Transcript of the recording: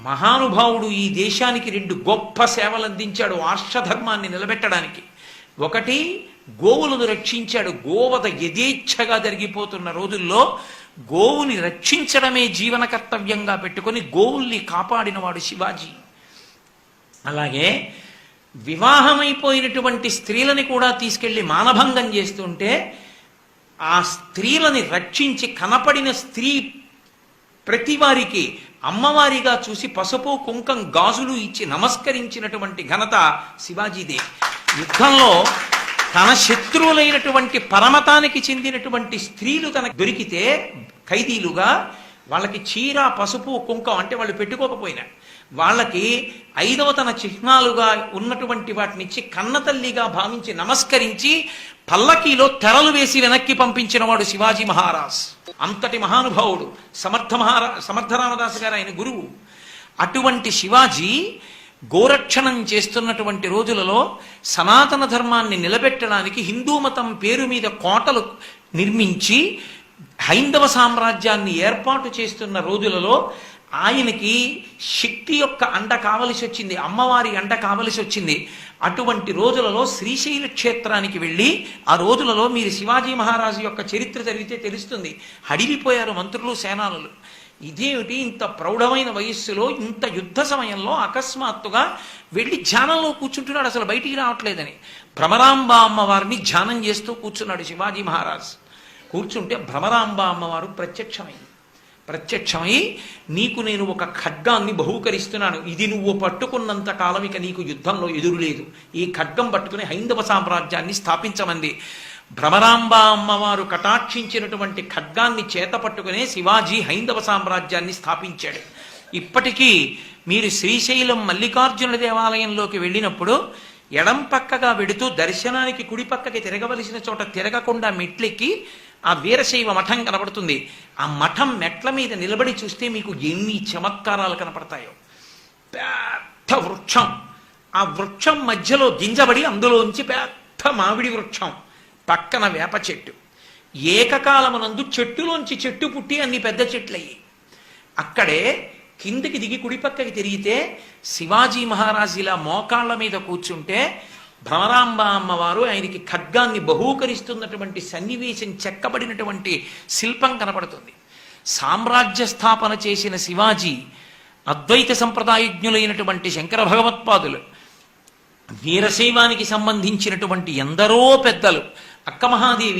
మహానుభావుడు ఈ దేశానికి రెండు గొప్ప సేవలు అందించాడు ఆర్షధర్మాన్ని నిలబెట్టడానికి. ఒకటి గోవులను రక్షించాడు. గోవద యథేచ్ఛగా జరిగిపోతున్న రోజుల్లో గోవుని రక్షించడమే జీవన కర్తవ్యంగా పెట్టుకొని గోవుల్ని కాపాడినవాడు శివాజీ. అలాగే వివాహమైపోయినటువంటి స్త్రీలని కూడా తీసుకెళ్ళి మానభంగం చేస్తుంటే ఆ స్త్రీలని రక్షించి కనపడిన స్త్రీ ప్రతి వారికి అమ్మవారిగా చూసి పసుపు కుంకం గాజులు ఇచ్చి నమస్కరించినటువంటి ఘనత శివాజీదే. యుద్ధంలో తన శత్రువులైనటువంటి పరమతానికి చెందినటువంటి స్త్రీలు తనకు దొరికితే ఖైదీలుగా వాళ్ళకి చీర పసుపు కుంకం అంటే వాళ్ళు పెట్టుకోకపోయినా వాళ్ళకి ఐదవ తన చిహ్నాలుగా ఉన్నటువంటి వాటిని ఇచ్చి కన్నతల్లిగా భావించి నమస్కరించి పల్లకీలో తెరలు వేసి వెనక్కి పంపించిన వాడు శివాజీ మహారాజ్. అంతటి మహానుభావుడు. సమర్థ మహారా సమర్థ రామదాసు గారు ఆయన గురువు. అటువంటి శివాజీ గోరక్షణం చేస్తున్నటువంటి రోజులలో సనాతన ధర్మాన్ని నిలబెట్టడానికి హిందూ మతం పేరు మీద కోటలు నిర్మించి హైందవ సామ్రాజ్యాన్ని ఏర్పాటు చేస్తున్న రోజులలో ఆయనకి శక్తి యొక్క అండ కావలసి వచ్చింది అమ్మవారి అండ కావలసి వచ్చింది. అటువంటి రోజులలో శ్రీశైల క్షేత్రానికి వెళ్ళి ఆ రోజులలో మీరు శివాజీ మహారాజు యొక్క చరిత్ర చదివితే తెలుస్తుంది. హడిలిపోయారు మంత్రులు సేనానులు. ఇదేమిటి? ఇంత ప్రౌఢమైన వయస్సులో ఇంత యుద్ధ సమయంలో అకస్మాత్తుగా వెళ్ళి ధ్యానంలో కూర్చుంటున్నాడు. అసలు బయటికి రావట్లేదని. భ్రమరాంబ అమ్మవారిని ధ్యానం చేస్తూ కూర్చున్నాడు శివాజీ మహారాజ్. కూర్చుంటే భ్రమరాంబ అమ్మవారు ప్రత్యక్షమైంది. ప్రత్యక్షమై నీకు నేను ఒక ఖడ్గాన్ని బహూకరిస్తున్నాను. ఇది నువ్వు పట్టుకున్నంత కాలం ఇక నీకు యుద్ధంలో ఎదురులేదు. ఈ ఖడ్గం పట్టుకుని హైందవ సామ్రాజ్యాన్ని స్థాపించమంది. భ్రమరాంబ అమ్మవారు కటాక్షించినటువంటి ఖడ్గాన్ని చేత పట్టుకునే శివాజీ హైందవ సామ్రాజ్యాన్ని స్థాపించాడు. ఇప్పటికీ మీరు శ్రీశైలం మల్లికార్జున దేవాలయంలోకి వెళ్ళినప్పుడు ఎడం పక్కగా వెడుతూ దర్శనానికి కుడి పక్కకి తిరగవలసిన చోట తిరగకుండా మెట్లెక్కి ఆ వీరశైవ మఠం కనపడుతుంది ఆ మఠం మెట్ల మీద నిలబడి చూస్తే మీకు ఎన్ని చమత్కారాలు కనపడతాయో. పెద్ద వృక్షం. ఆ వృక్షం మధ్యలో గింజబడి అందులోంచి పెద్ద మామిడి వృక్షం. పక్కన వేప చెట్టు. ఏకకాలమునందు చెట్టులోంచి చెట్టు పుట్టి అన్ని పెద్ద చెట్లయ్యి. అక్కడే కిందికి దిగి కుడిపక్కకి తిరిగితే శివాజీ మహారాజు ఇలా మోకాళ్ళ మీద కూర్చుంటే భ్రమరాంబ అమ్మవారు ఆయనకి ఖడ్గాన్ని బహూకరిస్తున్నటువంటి సన్నివేశం చెక్కబడినటువంటి శిల్పం కనపడుతుంది. సామ్రాజ్య స్థాపన చేసిన శివాజీ అద్వైత సంప్రదాయజ్ఞులైనటువంటి శంకర భగవత్పాదులు వీరశైవానికి సంబంధించినటువంటి ఎందరో పెద్దలు అక్క మహాదేవి